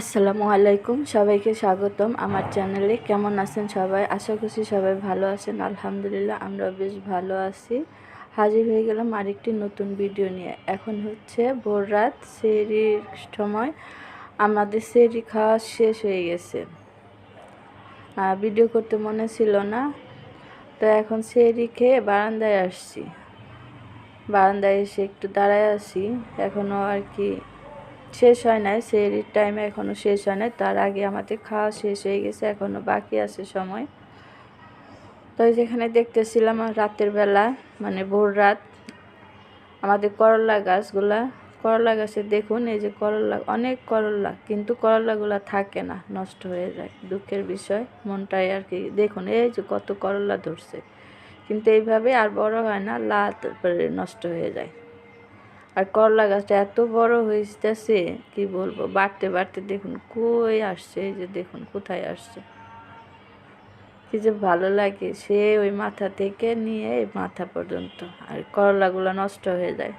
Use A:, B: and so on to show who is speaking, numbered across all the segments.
A: আসসালামু আলাইকুম, সবাইকে স্বাগতম আমার চ্যানেলে। কেমন আছেন সবাই? আশা করছি সবাই ভালো আছেন। আলহামদুলিল্লাহ আমরা বেশ ভালো আছি। হাজির হয়ে গেলাম আরেকটি নতুন ভিডিও নিয়ে। এখন হচ্ছে ভোর রাত সেরির সময়। আমাদের সেরি খাওয়া শেষ হয়ে গেছে। ভিডিও করতে মনে ছিল না, তো এখন সেরি খেয়ে বারান্দায় আসছি। বারান্দায় এসে একটু দাঁড়ায় আছি। এখনও আর কি শেষ হয় নাই সেরির টাইমে এখনও শেষ হয় নাই। তার আগে আমাদের খাওয়া শেষ হয়ে গেছে এখনও বাকি আছে সময়। তো যেখানে দেখতেছিলাম রাতের বেলা মানে ভোর রাত, আমাদের করলা গাছগুলা। করলা গাছে দেখুন, এই যে করলা, অনেক করলা, কিন্তু করলাগুলা থাকে না, নষ্ট হয়ে যায়, দুঃখের বিষয়, মনটাই আর কি। দেখুন, এই যে কত করলা ধরছে, কিন্তু এইভাবে আর বড় হয় না লা তারপরে নষ্ট হয়ে যায়। আর করলা গাছটা এত বড় হয়েছে কি বলব? বাড়তে বাড়তে দেখুন কই আসছে এই যে দেখুন কোথায় আসছে। কি যে ভালো লাগে সে ওই মাথা থেকে নিয়ে মাথা পর্যন্ত আর করলাগুলো নষ্ট হয়ে যায়।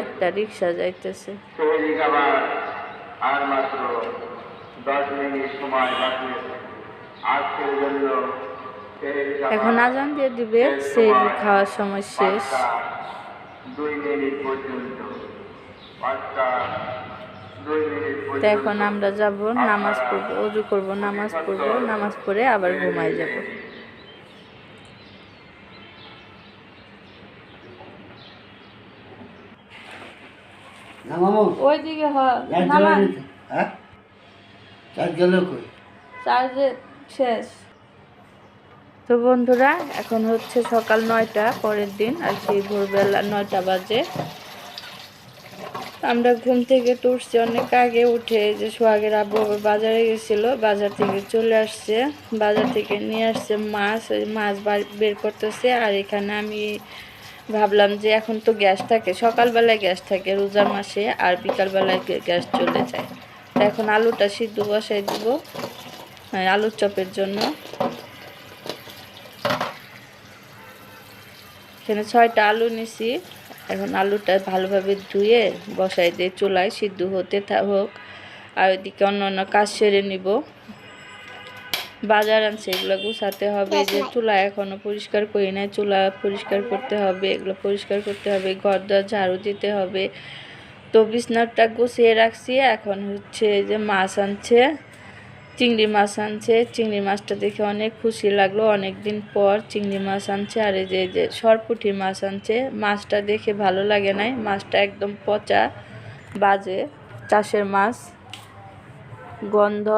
A: একটা রিক্সা যাইতেছে
B: সেহেরি যাবার আর মাত্র দশ আজকের জন্য
A: এখন আজান দিয়ে দিবে সেই খাওয়ার সময় শেষ।
B: পাঁচটা দুই মিনিট পর্যন্ত। পাঁচটা
A: তো এখন আমরা যাব নামাজ পড়ব অজু করব নামাজ পড়ব নামাজ পড়ে আবার ঘুমাই যাব। ওইদিকে
C: হ্যাঁ?
A: তো বন্ধুরা, এখন হচ্ছে সকাল নয়টা, পরের দিন, আর কি ভোরবেলা নয়টা বাজে। আমরা ঘুম থেকে তো উঠছি অনেক আগে, উঠে যে সোহাগের আব্বু বাজারে গেছিল, বাজার থেকে চলে আসছে। বাজার থেকে নিয়ে আসছে মাছ, ওই মাছ বের করতেছে, আর এখানে আমি ভাবলাম যে এখন তো গ্যাস থাকে, সকালবেলায় গ্যাস থাকে, রোজা মাসে, আর বিকালবেলায় গ্যাস চলে যায়। এখন আলুটা সিদ্ধ বসাই দিব হ্যাঁ, আলুর চপের জন্য। এখানে ছয়টা আলু নিছি। এখন আলুটা ভালোভাবে ধুয়ে বসাই দিয়ে চুলায় সিদ্ধ হতে হোক। আর ওইদিকে অন্য অন্য কাজ সেরে নিব। বাজার আনছে এগুলো গুছাতে হবে। যে চুলা এখনও পরিষ্কার করি নাই চুলা পরিষ্কার করতে হবে এগুলো পরিষ্কার করতে হবে ঘর দর ঝাড়ু দিতে হবে। তো বিছনাটা গুছিয়ে রাখছি। এখন হচ্ছে যে মাছ আনছে, চিংড়ি মাছ আনছে। চিংড়ি মাছটা দেখে অনেক খুশি লাগল। অনেক দিন পর চিংড়ি মাছ আনছে আর এই যে যে সরপুঁটি মাছ আনছে। মাছটা দেখে ভালো লাগে নাই। মাছটা একদম পচা, বাজে, চাষের মাছ। গন্ধ,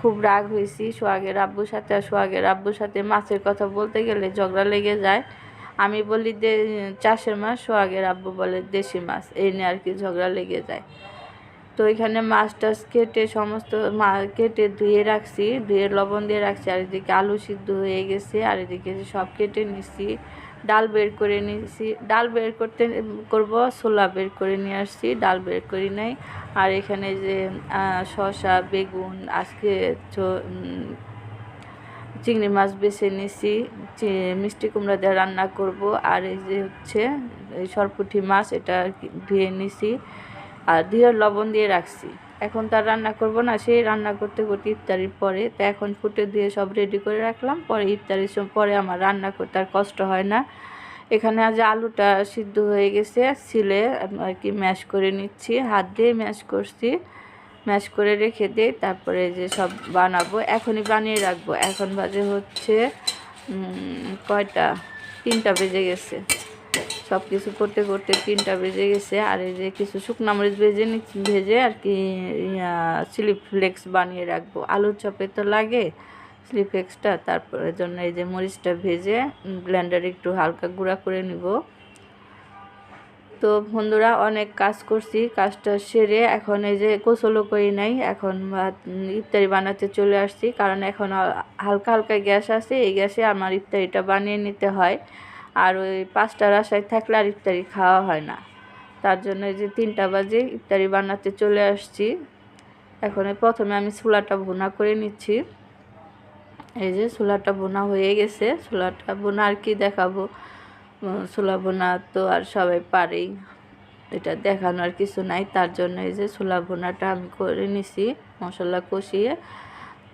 A: খুব রাগ হয়েছি। সোহাগের আব্বুর সাথে, আর সোহাগের আব্বুর সাথে মাছের কথা বলতে গেলে ঝগড়া লেগে যায়। আমি বলি যে চাষের মাছ সোহাগের আব্বু বলে দেশি মাছ। এই নিয়ে আর কি ঝগড়া লেগে যায়। তো এখানে মাছ টাছ কেটে সমস্ত মা, কেটে ধুয়ে রাখছি, ধুয়ে লবণ দিয়ে রাখছি। আর এদিকে আলু সিদ্ধ হয়ে গেছে, আর এদিকে সব কেটে নিছি, ডাল বের করে নিয়েছি ডাল বের করতে, করব, ছোলা বের করে নিয়ে আসছি, ডাল বের করি নাই। আর এখানে যে শসা, বেগুন, আজকে চিংড়ি মাছ বেছে নিছি মিষ্টি কুমড়া দিয়ে রান্না করব, আর এই যে হচ্ছে, এই সরপুঁটি মাছ এটা ধুয়ে নিছি, আর ধুয়ে লবণ দিয়ে রাখছি। এখন তার রান্না করব না, সেই রান্না করতে করতে ইফতারির পরে, তা এখন ফুটে দিয়ে সব রেডি করে রাখলাম, পরে ইফতারির পরে আমার রান্না করতে আর কষ্ট হয় না। এখানে আজ আলুটা সিদ্ধ হয়ে গেছে, সিলে আর কি ম্যাশ করে নিচ্ছি, হাত দিয়ে ম্যাশ করছি। ম্যাশ করে রেখে দিই, তারপরে যে সব বানাবো, এখনই বানিয়ে রাখব। এখন বাজে হচ্ছে কয়টা? তিনটা বেজে গেছে। সব কিছু করতে করতে তিনটা বেজে গেছে, আর এই যে কিছু শুকনো মরিচ ভেজে ভেজে আর কি চিলি ফ্লেক্স বানিয়ে রাখব। আলুর চপে তো লাগে চিলি ফ্লেক্সটা তারপরে জন্য এই যে মরিচটা ভেজে ব্লেন্ডারে একটু হালকা গুঁড়া করে নিব। তো বন্ধুরা, অনেক কাজ করছি, কাজটা সেরে এখন এই যে গোসলও করি নাই, এখন ইফতারি বানাতে চলে আসছি, কারণ এখন হালকা হালকা গ্যাস আছে, এই গ্যাসে আমার ইফতারিটা বানিয়ে নিতে হয়, আর ওই পাঁচটার আশায় থাকলে আর ইফতারি খাওয়া হয় না। তার জন্য এই যে তিনটা বাজে ইফতারি বানাতে চলে আসছি, এখন প্রথমে আমি ছোলাটা ভুনা করে নিচ্ছি। এই যে ছোলাটা বোনা হয়ে গেছে ছোলাটা বোনা আর কি দেখাবো। উম, ছোলা বোনা তো আর সবাই পারেই। এটা দেখানোর কিছু নাই তার জন্য এই যে ছোলা বোনাটা আমি করে নিছি মশলা কষিয়ে।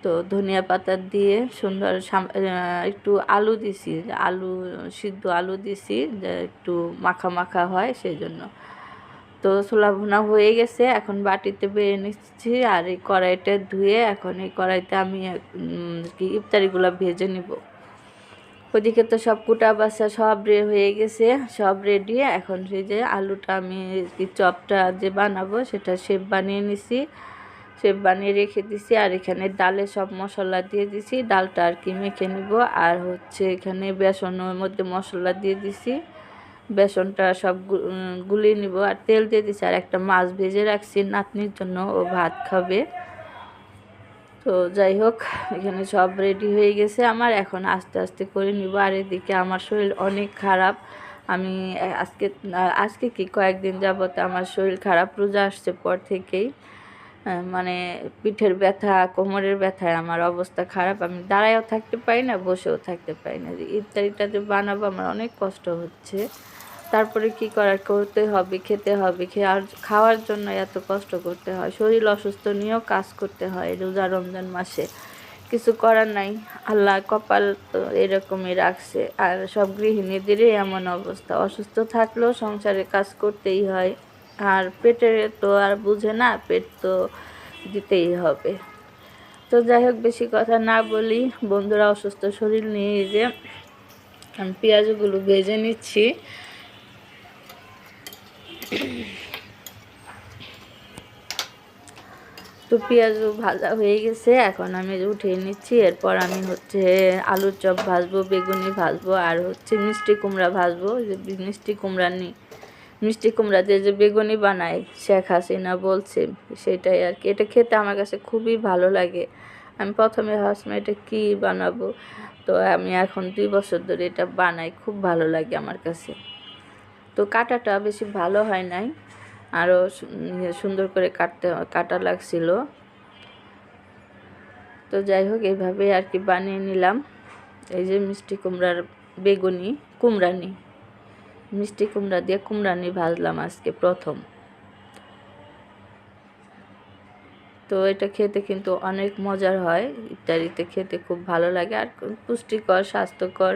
A: তো ধনিয়া পাতা দিয়ে সুন্দর একটু আলু দিছি আলু সিদ্ধ আলু দিছি যে একটু মাখা মাখা হয় সেই জন্য তো ছোলা হয়ে গেছে এখন বাটিতে বেড়ে নিচ্ছি আর এই কড়াইটা ধুয়ে এখন এই কড়াইতে আমি কি ইফতারিগুলো ভেজে নিব। ওদিকে তো সব কুটা বাসা সব রে হয়ে গেছে, সব রেডি এখন সেই যে আলুটা আমি চপটা যে বানাবো সেটা শেপ বানিয়ে নিছি। শেপ বানিয়ে রেখে দিছি আর এখানে ডালে সব মশলা দিয়ে দিছি। ডালটা আর কি মেখে নিব। আর হচ্ছে এখানে বেসনের মধ্যে মশলা দিয়ে দিছি। বেসনটা সব গুলিয়ে নিব। আর তেল দিয়ে দিছি। আর একটা মাছ ভেজে রাখছি। নাতনির জন্য ও ভাত খাবে। তো যাই হোক, এখানে সব রেডি হয়ে গেছে। আমার এখন আস্তে আস্তে করে নিব। আর এদিকে আমার শরীর অনেক খারাপ। আমি আজকে আজকে কি কয়েকদিন যাবত আমার শরীর খারাপ। রোজা আসছে পর থেকেই। মানে পিঠের ব্যথা, কোমরের ব্যথায় আমার অবস্থা খারাপ। আমি দাঁড়ায়ও থাকতে পারি না, বসেও থাকতে পারি না। যে বানাবো আমার অনেক কষ্ট হচ্ছে। তারপরে কি করার? করতে হবে, খেতে হবে, খেয়ে আর খাওয়ার জন্য এত কষ্ট করতে হয়। শরীর অসুস্থ নিয়েও কাজ করতে হয় রোজা রমজান মাসে। কিছু করার নাই। আল্লাহ কপাল তো এরকমই রাখছে। আর সব গৃহিণীদেরই এমন অবস্থা। অসুস্থ থাকলেও সংসারে কাজ করতেই হয়। আর পেটের তো আর বুঝে না, পেট তো দিতেই হবে। তো যাই হোক, বেশি কথা না বলি। বন্ধুরা, অসুস্থ শরীর নিয়ে যে আমি পেঁয়াজগুলো ভেজে নিচ্ছি। তো পেঁয়াজ ভাজা হয়ে গেছে, এখন আমি উঠিয়ে নিচ্ছি। এরপর আমি হচ্ছে আলুর চপ ভাজবো, বেগুনি ভাজবো, আর হচ্ছে মিষ্টি কুমড়া ভাজবো। যে মিষ্টি কুমড়া নি মিষ্টি কুমড়া দিয়ে যে বেগুনি বানায়, শেখ হাসিনা বলছে, সেটাই আর কি। এটা খেতে আমার কাছে খুবই ভালো লাগে। আমি প্রথমে ভাবছিলাম, এটা কী বানাবো? তো আমি এখন দুই বছর ধরে এটা বানাই, খুব ভালো লাগে আমার কাছে। তো কাটাটা বেশি ভালো হয় নাই। আরও সুন্দর করে কাটতে কাটা লাগছিল। তো যাই হোক এইভাবে আর কি বানিয়ে নিলাম। এই যে মিষ্টি কুমড়ার বেগুনি, কুমড়ানি। মিষ্টি কুমড়া দিয়ে কুমড়ানি ভাজলাম আজকে প্রথম। তো এটা খেতে কিন্তু অনেক মজার হয়। ইত্যাদিতে খেতে খুব ভালো লাগে আর পুষ্টিকর, স্বাস্থ্যকর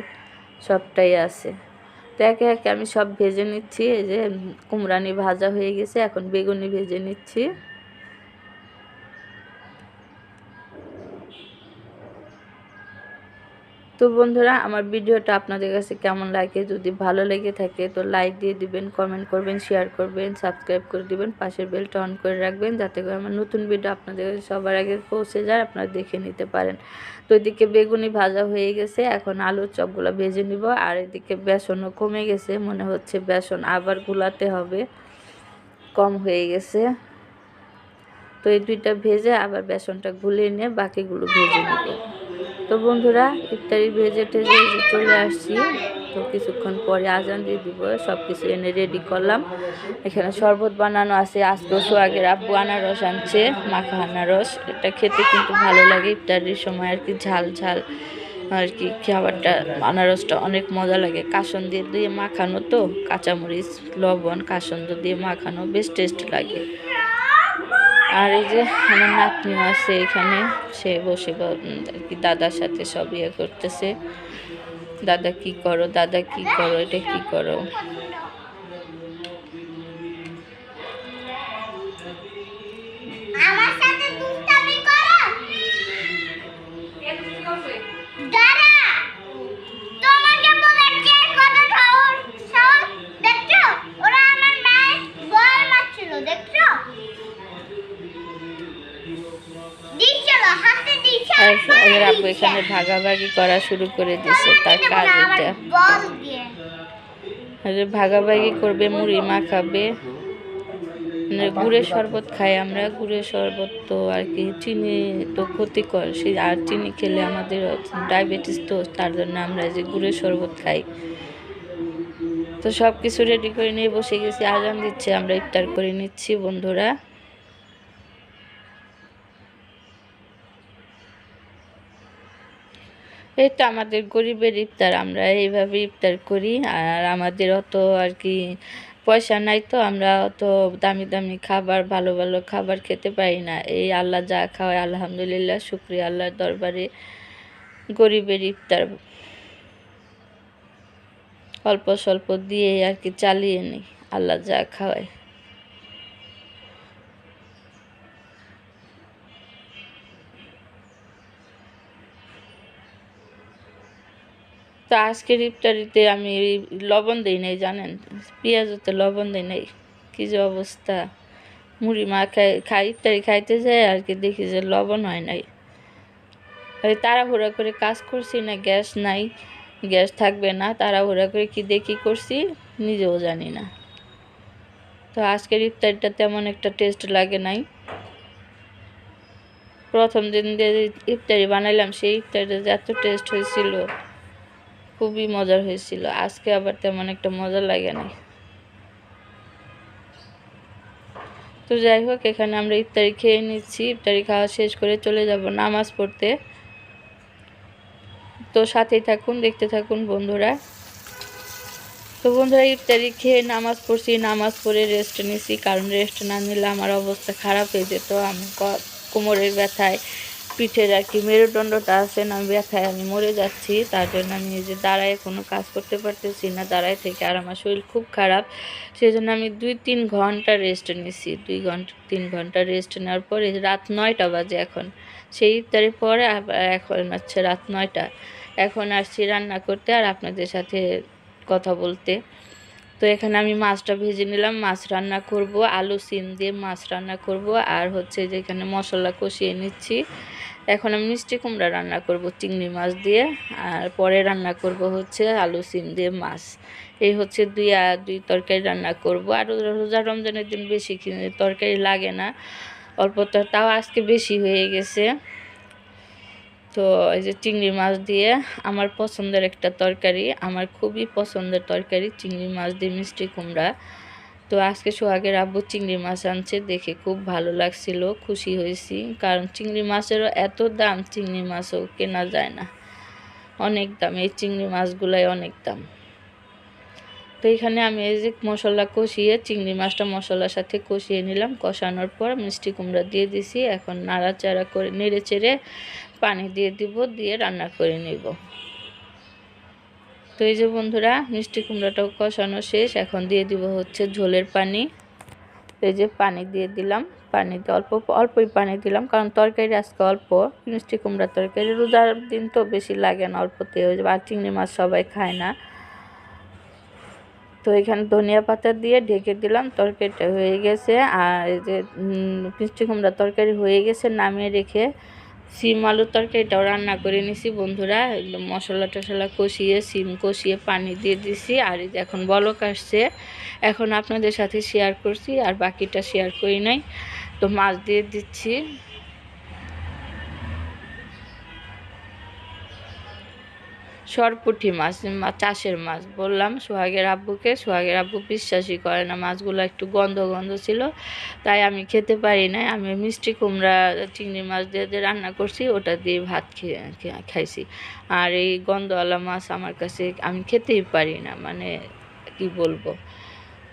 A: সবটাই আছে। তো একে একে আমি সব ভেজে নিচ্ছি। এই যে কুমড়ানি ভাজা হয়ে গেছে, এখন বেগুনি ভেজে নিচ্ছি। তো বন্ধুরা, আমার ভিডিওটা আপনাদের কাছে কেমন লাগে? যদি ভালো লেগে থাকে তো লাইক দিয়ে দিবেন কমেন্ট করবেন শেয়ার করবেন সাবস্ক্রাইব করে দিবেন, পাশের বেলটা অন করে রাখবেন যাতে করে আমার নতুন ভিডিও আপনাদের কাছে সবার আগে পৌঁছে যায়, আপনারা দেখে নিতে পারেন। তো এদিকে বেগুনি ভাজা হয়ে গেছে, এখন আলুর চপগুলো ভেজে নিব। আর এদিকে বেসনও কমে গেছে, মনে হচ্ছে বেসন আবার গুলাতে হবে, কম হয়ে গেছে। তো এই দুইটা ভেজে আবার বেসনটা গুলিয়ে নিয়ে বাকিগুলো ভেজে নিব। তো বন্ধুরা, ইফতারি ভেজে টেজে চলে আসছি। তো কিছুক্ষণ পরে আজান দিয়ে দিব সব কিছু এনে রেডি করলাম। এখানে শরবত বানানো আছে, আজকে সোয়াগের আব্বু আনারস আনছে, মাখা আনারস। এটা খেতে কিন্তু ভালো লাগে, ইফতারির সময় আর কি ঝাল ঝাল আর কি খাবারটা, আনারসটা অনেক মজা লাগে। কাসন দিয়ে দিয়ে মাখানো তো, কাঁচামরিচ, লবণ কাসন্দ দিয়ে মাখানো বেশ টেস্ট লাগে। আর এই যে আমার নাতনি আছে এখানে, সে বসে আর কি দাদার সাথে সব ইয়ে করতেছে। দাদা কি করো, দাদা কি করো, এটা কি করো? আর এখানে ভাগাভাগি করা শুরু করে দিছে তার কাজ এটা। ভাগাভাগি করবে, মুড়ি মাখাবে। মানে গুড়ের শরবত খাই আমরা, গুড়ের শরবত তো আর কি চিনি তো ক্ষতিকর, সেই আর চিনি খেলে আমাদের ডায়াবেটিস তো, তার জন্য আমরা যে গুড়ের শরবত খাই। তো সব কিছু রেডি করে নিয়ে বসে গেছি, আজান দিচ্ছে, আমরা ইফতার করে নিচ্ছি বন্ধুরা। এই তো আমাদের গরিবের ইফতার, আমরা এইভাবে ইফতার করি। আর আমাদের অত আর কি পয়সা নাই তো, আমরা অত দামি দামি খাবার, ভালো ভালো খাবার খেতে পারি না। এই আল্লাহ যা খাওয়ায়, আলহামদুলিল্লাহ, শুক্রিয়া আল্লাহর দরবারে গরিবের ইফতার অল্প স্বল্প দিয়ে আর কি চালিয়ে নিই। আল্লাহ যা খাওয়ায়। তো আজকের ইফতারিতে আমি লবণ দিই নাই, জানেন? পেঁয়াজতে লবণ দিই নাই। কী যে অবস্থা? মুড়ি মা খাই খাই ইফতারি খাইতে যায় আর কি দেখি যে লবণ হয় নাই। আর তাড়াহুড়া করে কাজ করছি না, গ্যাস নাই, গ্যাস থাকবে না, তাড়াহুড়া করে কি দেখি করছি নিজেও জানি না। তো আজকের ইফতারিটা তেমন একটা টেস্ট লাগে নাই। প্রথম দিন যে ইফতারি বানাইলাম, সেই ইফতারিটা যে এত টেস্ট হয়েছিল। খুবই মজার হয়েছিল। আজকে আবার তেমন একটা মজা লাগে না তো যাই হোক, এখানে আমরা ইফতারি খেয়ে নিচ্ছি। ইফতারি খাওয়া শেষ করে চলে যাব নামাজ পড়তে। তো সাথেই থাকুন, দেখতে থাকুন বন্ধুরা। তো বন্ধুরা, ইফতারি খেয়ে নামাজ পড়ছি, নামাজ পড়ে রেস্ট নিছি। কারণ রেস্ট না নিলে আমার অবস্থা খারাপ হয়ে যেত। আমি কোমরের ব্যথায় পিঠের আর কি মেরুদণ্ডটা আছে না ব্যথায় আমি মরে যাচ্ছি, তার জন্য আমি এই যে দাঁড়ায় কোনো কাজ করতে পারতেছি না, দাঁড়ায় থেকে আর আমার শরীর খুব খারাপ। সেই জন্য আমি দুই তিন ঘণ্টা রেস্ট নিছি, দুই ঘণ্টা, তিন ঘণ্টা রেস্ট নেওয়ার পরে রাত নয়টা বাজে এখন। সেই ইফতারের পরে এখন হচ্ছে রাত নয়টা। এখন আসছি রান্না করতে আর আপনাদের সাথে কথা বলতে। তো এখানে আমি মাছটা ভেজে নিলাম, মাছ রান্না করব, আলু, সিম দিয়ে মাছ রান্না করব আর হচ্ছে যে এখানে মশলা কষিয়ে নিচ্ছি। এখন আমি মিষ্টি কুমড়া রান্না করব, চিংড়ি মাছ দিয়ে। আর পরে রান্না করব হচ্ছে আলু সিম দিয়ে মাছ। এই হচ্ছে দুই আর দুই তরকারি রান্না করব। আর রোজা রমজানের দিন বেশি তরকারি লাগে না। অল্প তাও আজকে বেশি হয়ে গেছে। তো এই যে চিংড়ি মাছ দিয়ে আমার পছন্দের একটা তরকারি, আমার খুবই পছন্দের তরকারি চিংড়ি মাছ দিয়ে মিষ্টি কুমড়া। তো আজকে সোহাগের আব্বু চিংড়ি মাছ আনছে, দেখে খুব ভালো লাগছিল, খুশি হয়েছি। কারণ চিংড়ি মাছেরও এত দাম, চিংড়ি মাছও কেনা যায় না। অনেক দাম, এই চিংড়ি মাছগুলাই অনেক দাম। তো এখানে আমি এই যে মশলা কষিয়ে, চিংড়ি মাছটা মশলার সাথে কষিয়ে নিলাম। কষানোর পর মিষ্টি কুমড়া দিয়ে দিছি। এখন নাড়াচাড়া করে, নেড়ে চেড়ে পানি দিয়ে দিব, দিয়ে রান্না করে নিব। তো এই যে বন্ধুরা, মিষ্টি কুমড়াটাও কষানো শেষ। এখন দিয়ে দিব হচ্ছে ঝোলের পানি। এই যে পানি দিয়ে দিলাম। পানিতে অল্প, অল্পই পানি দিলাম, কারণ তরকারি আজকে অল্প। মিষ্টি কুমড়ার তরকারি রোজার দিন তো বেশি লাগে না অল্পতে, ওই যে আর চিংড়ি মাছ সবাই খায় না। তো এখানে ধনিয়া পাতা দিয়ে ঢেকে দিলাম, তরকারিটা হয়ে গেছে। আর এই যে মিষ্টি কুমড়া তরকারি হয়ে গেছে, নামিয়ে রেখে সিম আলুর তরকারিটাও রান্না করে নিছি, বন্ধুরা। একদম মশলা টশলা কষিয়ে, সিম কষিয়ে পানি দিয়ে দিছি, আর এখন বলক আসছে। এখন আপনাদের সাথে শেয়ার করছি, আর বাকিটা শেয়ার করি নাই। তো মাছ দিয়ে দিচ্ছি। সরপুঁটি মাছ চাষের মাছ। বললাম, সোহাগের আব্বুকে? সোহাগের আব্বু বিশ্বাসই করে না, মাছগুলো একটু গন্ধ গন্ধ ছিল, তাই আমি খেতে পারি না আমি মিষ্টি কুমড়া, চিংড়ি মাছ দিয়ে যে রান্না করছি, ওটা দিয়ে ভাত খাইছি। আর এই গন্ধওয়ালা মাছ আমার কাছে আমি খেতেই পারি না মানে কি বলব?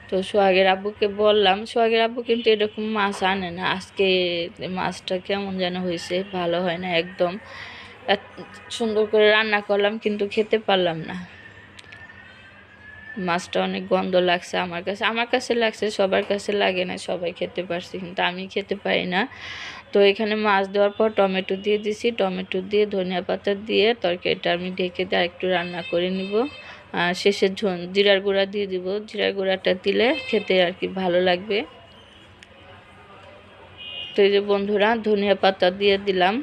A: তো সোহাগের আব্বুকে বললাম, সোহাগের আব্বু কিন্তু এরকম মাছ আনে না, আজকে মাছটা কেমন যেন হয়েছে ভালো হয় না একদম। সুন্দর করে রান্না করলাম, কিন্তু খেতে পারলাম না। মাছটা অনেক গন্ধ লাগছে আমার কাছে। আমার কাছে লাগছে, সবার কাছে লাগে না, সবাই খেতে পারছে, কিন্তু আমি খেতে পারি না। তো এখানে মাছ দেওয়ার পর টমেটো দিয়ে দিছি। টমেটো দিয়ে, ধনিয়া পাতা দিয়ে তরকারিটা আমি ঢেকে দিয়ে একটু রান্না করে নিব। আর শেষে জিরার গুঁড়া দিয়ে দিব। জিরার গুঁড়াটা দিলে খেতে আর কি ভালো লাগবে। তো এই যে বন্ধুরা, ধনিয়া পাতা দিয়ে দিলাম।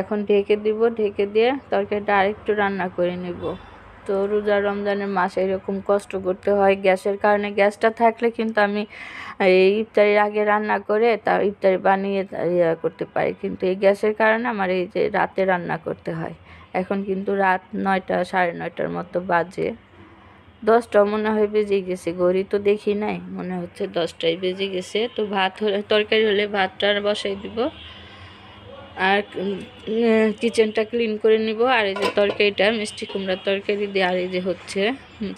A: এখন ঢেকে দিব, ঢেকে দিয়ে তরকারিটা আরেকটু রান্না করে নিব। তো রোজা রমজানের মাসে এরকম কষ্ট করতে হয় গ্যাসের কারণে। গ্যাসটা থাকলে কিন্তু আমি এই ইফতারির আগে রান্না করে তার ইফতারি বানিয়ে ইয়ে করতে পারি। কিন্তু এই গ্যাসের কারণে আমার এই যে রাতে রান্না করতে হয়। এখন কিন্তু রাত নয়টা, সাড়ে নয়টার মতো বাজে। দশটা মনে হয় বেজে গেছে ঘড়ি তো দেখি নাই। মনে হচ্ছে দশটায় বেজে গেছে। তো ভাত হলে, তরকারি হলে ভাতটা বসাই দিব। আর কিচেনটা ক্লিন করে নিব। আর এই যে তরকারিটা, মিষ্টি কুমড়ার তরকারি দিয়ে, আর এই যে হচ্ছে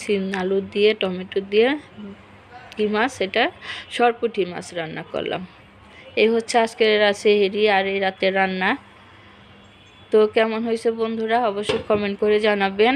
A: সিম আলু দিয়ে, টমেটো দিয়ে কি মাছ, এটা সরপুটি মাছ রান্না করলাম। এই হচ্ছে আজকের সেহেরি আর এই রাতের রান্না। তো কেমন হয়েছে বন্ধুরা, অবশ্যই কমেন্ট করে জানাবেন।